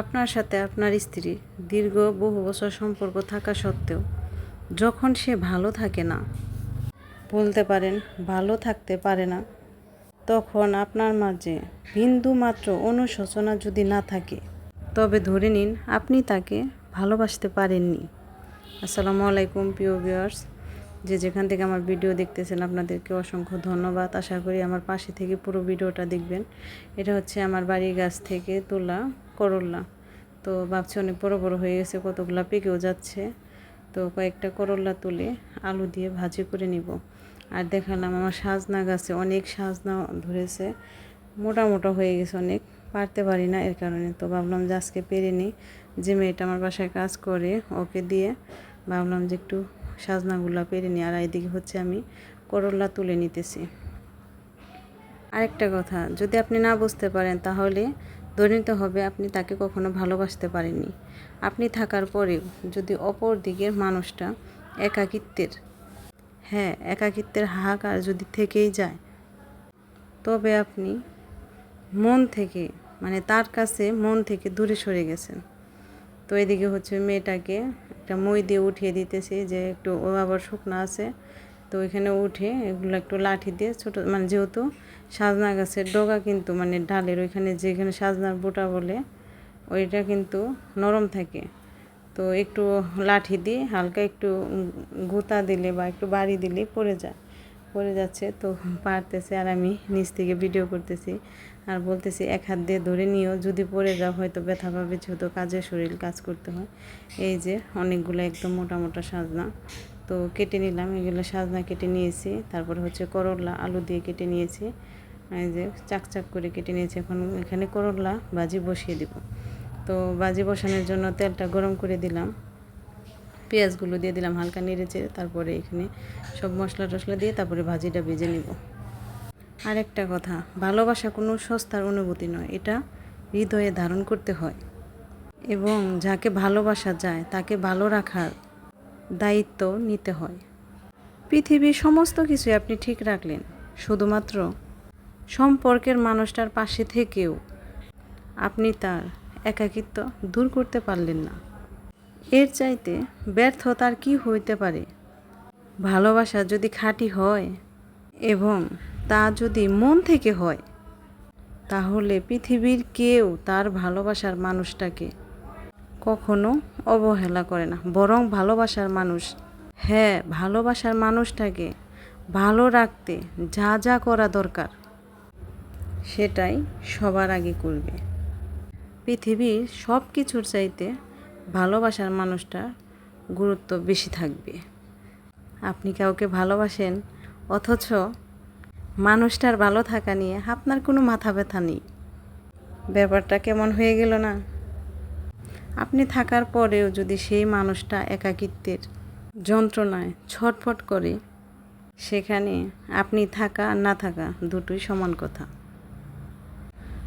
আপনার সাথে আপনার স্ত্রী দীর্ঘ বহু বছর সম্পর্ক থাকা সত্ত্বেও যখন সে ভালো থাকে না, বলতে পারেন ভালো থাকতে পারে না, তখন আপনার মাঝে বিন্দু মাত্র অনুশোচনা যদি না থাকে, তবে ধরে নিন আপনি তাকে ভালোবাসতে পারেননি। আসসালামু আলাইকুম, প্রিয় ভিউয়ার্স। যে যেখান থেকে আমার ভিডিও দেখতেছেন, আপনাদেরকে অসংখ্য ধন্যবাদ। আশা করি আমার পাশে থেকে পুরো ভিডিওটা দেখবেন। এটা হচ্ছে আমার বাড়ির গাছ থেকে তোলা করল্লা তো ভাবছি অনেক বড় বড় হয়ে গেছে, কতগুলা পেকেও যাচ্ছে। তো কয়েকটা করল্লা তুলে আলু দিয়ে ভাজি করে নিব। আর দেখালাম আমার সাজনা গাছে অনেক সাজনা ধরেছে, মোটা মোটা হয়ে গেছে অনেক, পারতে পারি না এর কারণে। তো ভাবলাম যে আজকে পেরে নিই। যে মেয়েটা আমার বাসায় কাজ করে, ওকে দিয়ে ভাবলাম যে একটু সাজনাগুলো পেরে নিই। আর এইদিকে হচ্ছে আমি করল্লা তুলে নিতেছি। আরেকটা কথা, যদি আপনি না বুঝতে পারেন তাহলে ধরে হবে, আপনি তাকে কখনো ভালোবাসতে পারেননি। আপনি থাকার পরেও যদি অপর দিকের মানুষটা একাকিত্বের হ্যাঁ একাকিত্বের হাহাকার যদি থেকেই যায়, তবে আপনি মন থেকে মানে তার কাছে মন থেকে দূরে সরে গেছেন। তো এদিকে হচ্ছে মেয়েটাকে একটা মই দিয়ে উঠিয়ে দিতেছি যে একটু ও আবার শুকনো আছে। তো ওইখানে উঠে এগুলো একটু লাঠি দিয়ে ছোটো মানে যেহেতু সাজনা গাছের ডগা কিন্তু মানে ডালের ওইখানে যেখানে সাজনার বোটা বলে, ওইটা কিন্তু নরম থাকে। তো একটু লাঠি দিয়ে হালকা একটু গোতা দিলে বা একটু বাড়ি দিলে পড়ে যায়, পড়ে যাচ্ছে। তো পারতেছে আর আমি নিচ থেকে ভিডিও করতেছি আর বলতেছি, এক হাত দিয়ে ধরে নিও, যদি পড়ে যাও হয়তো ব্যথা পাবে, যেহেতু কাজে শরীর কাজ করতে হয়। এই যে অনেকগুলো একদম মোটা মোটা সাজনা। তো কেটে নিলাম, এগুলো সাজনা কেটে নিয়েছি। তারপরে হচ্ছে করলা, আলু দিয়ে কেটে নিয়েছি। এই যে চাক চাক করে কেটে নিয়েছি। এখন এখানে করলা, ভাজি বসিয়ে দিব। তো ভাজি বসানোর জন্য তেলটা গরম করে দিলাম। পেঁয়াজগুলো দিয়ে দিলাম হালকা নেড়েচে তারপরে এখানে সব মশলা টশলা দিয়ে তারপরে ভাজিটা ভেজে নিব। আরেকটা কথা, ভালোবাসা কোনো সস্তার অনুভূতি নয়, এটা হৃদয়ে ধারণ করতে হয়। এবং যাকে ভালোবাসা যায়, তাকে ভালো রাখার দায়িত্ব নিতে হয়। পৃথিবীর সমস্ত কিছু আপনি ঠিক রাখলেন, শুধুমাত্র সম্পর্কের মানুষটার পাশে থেকেও আপনি তার একাকিত্ব দূর করতে পারলেন না। এর চাইতে ব্যর্থতার কি হইতে পারে? ভালোবাসা যদি খাঁটি হয় এবং তা যদি মন থেকে হয়, তাহলে পৃথিবীর কেউ তার ভালোবাসার মানুষটাকে কখনো অবহেলা করে না। বরং ভালোবাসার মানুষ হ্যাঁ ভালোবাসার মানুষটাকে ভালো রাখতে যা যা করা দরকার। সেটাই সবার আগে করবে। পৃথিবীর সব কিছুর চাইতে ভালোবাসার মানুষটা গুরুত্ব বেশি থাকবে। আপনি কাউকে ভালোবাসেন, অথচ মানুষটার ভালো থাকা নিয়ে আপনার কোনো মাথা ব্যথা নেই। ব্যাপারটা কেমন হয়ে গেল না? আপনি থাকার পরেও যদি সেই মানুষটা একাকিত্বের যন্ত্রণায় ছটফট করে, সেখানে আপনি থাকা না থাকা দুটোই সমান কথা।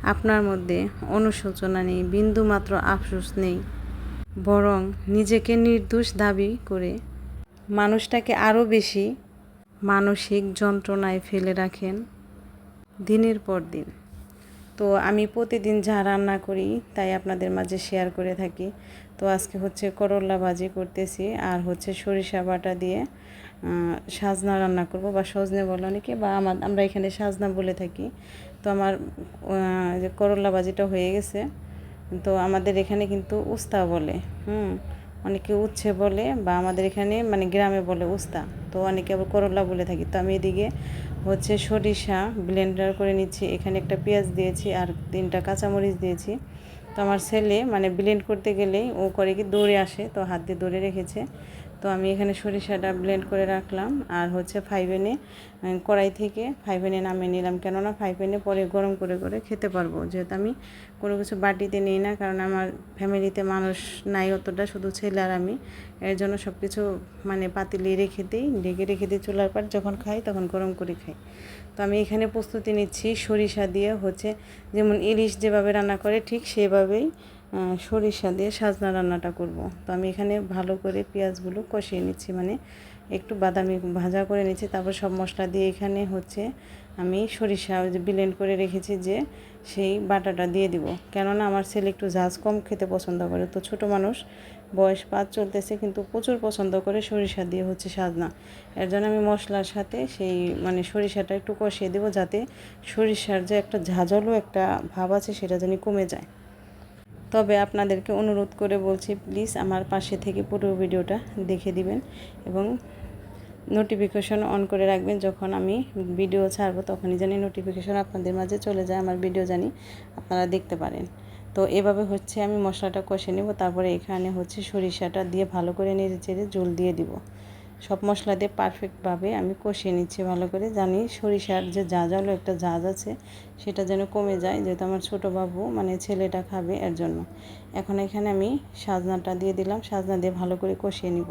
আপনার মধ্যে অনুশোচনা নেই, বিন্দুমাত্র আফসোস নেই। বরং নিজেকে নির্দোষ দাবি করে মানুষটাকে আরও বেশি মানসিক যন্ত্রণায় ফেলে রাখেন দিনের পর দিন। তো আমি প্রতিদিন যা রান্না করি তাই আপনাদের মাঝে শেয়ার করে থাকি। তো আজকে হচ্ছে করলা ভাজি করতেছি আর হচ্ছে সরিষা বাটা দিয়ে সাজনা রান্না করব বা সজনে বলে অনেকে বা আমরা এখানে সাজনা বলে থাকি। তো আমার যে করলা ভাজিটা হয়ে গেছে, তো আমাদের এখানে কিন্তু উস্তা বলে, হুম, অনেকে উচ্ছে বলে বা আমাদের এখানে মানে গ্রামে বলে উস্তা, তো অনেকে আবার করলা বলে থাকি। তো আমি এদিকে হচ্ছে সরিষা ব্লেন্ডার করে নিচ্ছি, এখানে একটা পেঁয়াজ দিয়েছি আর তিনটা কাঁচামরিচ দিয়েছি। তো আমার ছেলে মানে ব্লেন্ড করতে গেলেই ও করে কি দৌড়ে আসে, তো হাত দিয়ে দৌড়ে রেখেছে। তো আমি এখানে সরিষাটা ব্লেন্ড করে রাখলাম। আর হচ্ছে ফাইভেনে কড়াই থেকে ফাইভেনে নামিয়ে নিলাম। কেননা ফাইভেনে পরে গরম করে করে খেতে পারব। যেহেতু আমি কোনো কিছু বাটিতে নিই না, কারণ আমার ফ্যামিলিতে মানুষ নাই অতটা, শুধু ছেলে আর আমি। এর জন্য সব কিছু মানে পাতিলে রেখে দিই। ঢেকে, রেখে দিই চুলার পর যখন খাই তখন গরম করে খাই। তো আমি এখানে প্রস্তুতি নিচ্ছি সরিষা দিয়ে। হচ্ছে যেমন ইলিশ যেভাবে রান্না করে ঠিক সেভাবেই সরিষা দিয়ে সাজনা রান্নাটা করব। তো আমি এখানে ভালো করে পেঁয়াজগুলো কষিয়ে নিচ্ছি মানে একটু বাদামি ভাজা করে নিচ্ছি। তারপর সব মশলা দিয়ে এখানে হচ্ছে আমি সরিষা যে ব্লেন্ড করে রেখেছি যে সেই বাটাটা দিয়ে দিব। কেননা আমার ছেলে একটু ঝাঁজ কম খেতে পছন্দ করে, তো ছোট মানুষ বয়স পাঁচ চলতেছে, কিন্তু প্রচুর পছন্দ করে সরিষা দিয়ে হচ্ছে সাজনা। এর জন্য আমি মশলার সাথে সেই মানে সরিষাটা একটু কষিয়ে দেবো যাতে সরিষার যে একটা ঝাঁঝালো একটা ভাব আছে সেটা যেন কমে যায়। তবে আপনাদেরকে অনুরোধ করে বলছি, প্লিজ আমার পাশে থেকে পুরো ভিডিওটা দেখে দিবেন এবং নোটিফিকেশন অন করে রাখবেন। যখন আমি ভিডিও ছাড়বো তখনই জানি নোটিফিকেশন আপনাদের মাঝে চলে যায়, আমার ভিডিও জানি আপনারা দেখতে পারেন। তো এভাবে হচ্ছে আমি মশলাটা কষে নেব, তারপরে এখানে হচ্ছে সরিষাটা দিয়ে ভালো করে নেড়ে চেড়ে জল দিয়ে দিব। সব মশলা দিয়ে পারফেক্টভাবে আমি কষিয়ে নিচ্ছি ভালো করে। জানি সরিষার যে জাজালো একটা জাজ আছে, সেটা যেন কমে যায়, যেহেতু আমার ছোটো বাবু মানে ছেলেটা খাবে এর জন্য। এখন এখানে আমি সাজনাটা দিয়ে দিলাম, সাজনা দিয়ে ভালো করে কষিয়ে নিব।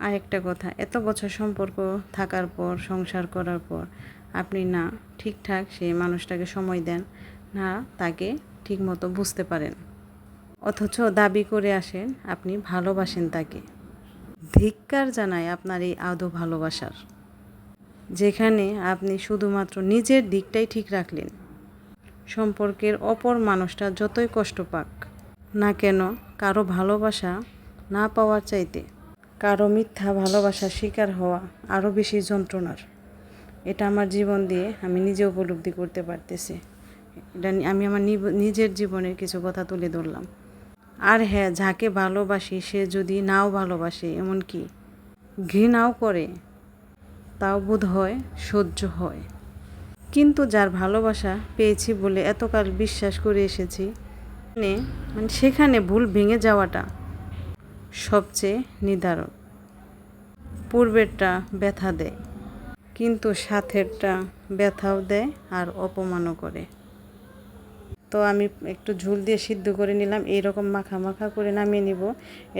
আরেকটা কথা, এত বছর সম্পর্ক থাকার পর, সংসার করার পর, আপনি না ঠিকঠাক সেই মানুষটাকে সময় দেন, না তাকে ঠিকমতো বুঝতে পারেন। অথচ দাবি করে আসেন, আপনি ভালোবাসেন তাকে। ধিক্কার জানায় আপনার এই আদৌ ভালোবাসার। যেখানে আপনি শুধুমাত্র নিজের দিকটাই ঠিক রাখলেন। সম্পর্কের অপর মানুষটা যতই কষ্ট পাক, না কেন কারও ভালোবাসা না পাওয়ার চাইতে কারও মিথ্যা ভালোবাসার শিকার হওয়া আরও বেশি যন্ত্রণার। এটা আমার জীবন দিয়ে আমি নিজে উপলব্ধি করতে পারতেছি। এটা আমি আমার নিজের জীবনের কিছু কথা তুলে ধরলাম। আর হ্যাঁ যাকে ভালোবাসি, সে যদি নাও ভালোবাসে, এমনকি ঘৃণাও করে, তাও বোধ হয় সহ্য হয়। কিন্তু যার ভালোবাসা পেয়েছি বলে এতকাল বিশ্বাস করে এসেছি মানে মানে সেখানে ভুল ভেঙে যাওয়াটা সবচেয়ে নিদারক পূর্বেরটা ব্যথা দেয়, কিন্তু সাথেরটা ব্যথাও দেয় আর অপমানও করে। তো আমি একটু ঝুল দিয়ে সিদ্ধ করে নিলাম, এইরকম মাখা মাখা করে নামিয়ে নিব।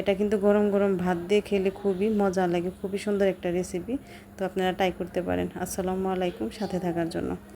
এটা কিন্তু গরম গরম ভাত দিয়ে খেলে খুবই মজা লাগে, খুবই সুন্দর একটা রেসিপি তো আপনারা ট্রাই করতে পারেন। আসসালামু আলাইকুম, সাথে থাকার জন্য।